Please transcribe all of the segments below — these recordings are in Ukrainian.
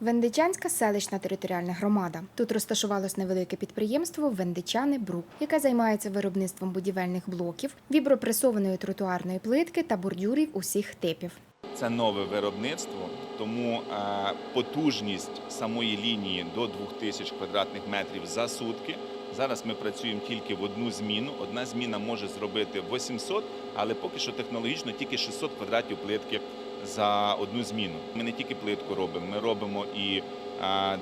Вендичанська селищна територіальна громада. Тут розташувалось невелике підприємство Вендичани Брук, яке займається виробництвом будівельних блоків, вібропресованої тротуарної плитки та бордюрів усіх типів. Це нове виробництво, тому е, потужність самої лінії до 2000 квадратних метрів за сутки. Зараз ми працюємо тільки в одну зміну. Одна зміна може зробити 800, але поки що технологічно тільки 600 квадратів плитки за одну зміну. Ми не тільки плитку робимо, ми робимо і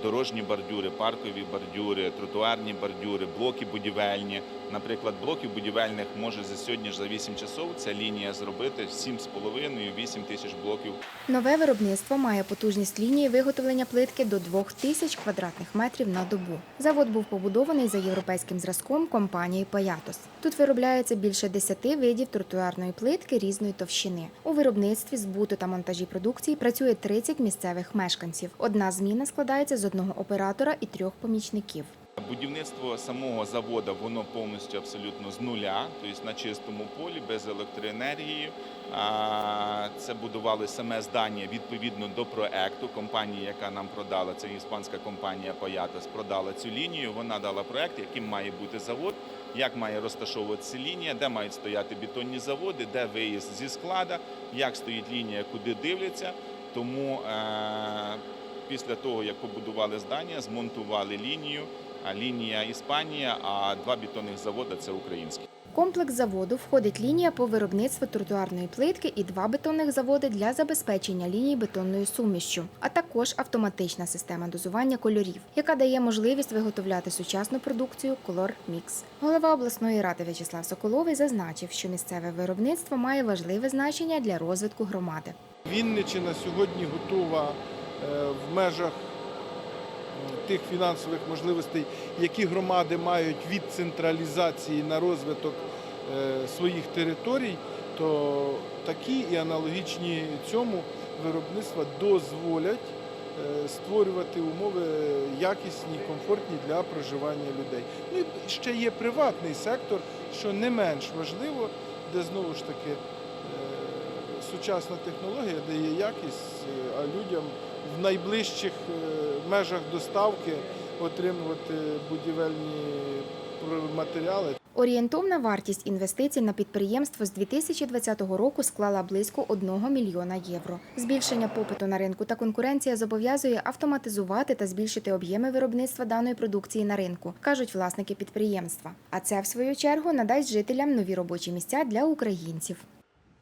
дорожні бордюри, паркові бордюри, тротуарні бордюри, блоки будівельні. Наприклад, блоків будівельних може за сьогодні ж за 8 часов ця лінія зробити 7,5-8 тисяч блоків Нове виробництво має потужність лінії виготовлення плитки до 2000 квадратних метрів на добу. Завод був побудований за європейським зразком компанії Паятос. Тут виробляється більше 10 видів тротуарної плитки різної товщини. У виробництві, збуту та монтажі продукції працює 30 місцевих мешканців. Одна зміна складається з одного оператора і трьох помічників. Будівництво самого заводу воно повністю абсолютно з нуля, тобто на чистому полі, без електроенергії. Це будували саме здання відповідно до проекту. Компанія, яка нам продала, це іспанська компанія Паятос, продала цю лінію. Вона дала проект, яким має бути завод, як має розташовуватися лінія, де мають стояти бетонні заводи, де виїзд зі склада, як стоїть лінія, куди дивляться. Тому е- після того, як побудували здання, змонтували лінію. А лінія Іспанія, а два бетонних заводи це українські. Комплекс заводу входить лінія по виробництву тротуарної плитки і два бетонних заводи для забезпечення ліній бетонною сумішчю, а також автоматична система дозування кольорів, яка дає можливість виготовляти сучасну продукцію Color Mix. Голова обласної ради В'ячеслав Соколовий зазначив, що місцеве виробництво має важливе значення для розвитку громади. Вінниччина сьогодні готова в межах тих фінансових можливостей, які громади мають від централізації на розвиток е, своїх територій, то такі і аналогічні цьому виробництва дозволять е, створювати умови якісні, комфортні для проживання людей. Ну і ще є приватний сектор, що не менш важливо, де знову ж таки е, сучасна технологія дає якість, е, а людям в найближчих е, межах доставки отримувати будівельні матеріали. Орієнтовна вартість інвестицій на підприємство з 2020 року склала близько 1 мільйона євро. Збільшення попиту на ринку та конкуренція зобов'язує автоматизувати та збільшити об'єми виробництва даної продукції на ринку, кажуть власники підприємства. А це, в свою чергу, надасть жителям нові робочі місця для українців.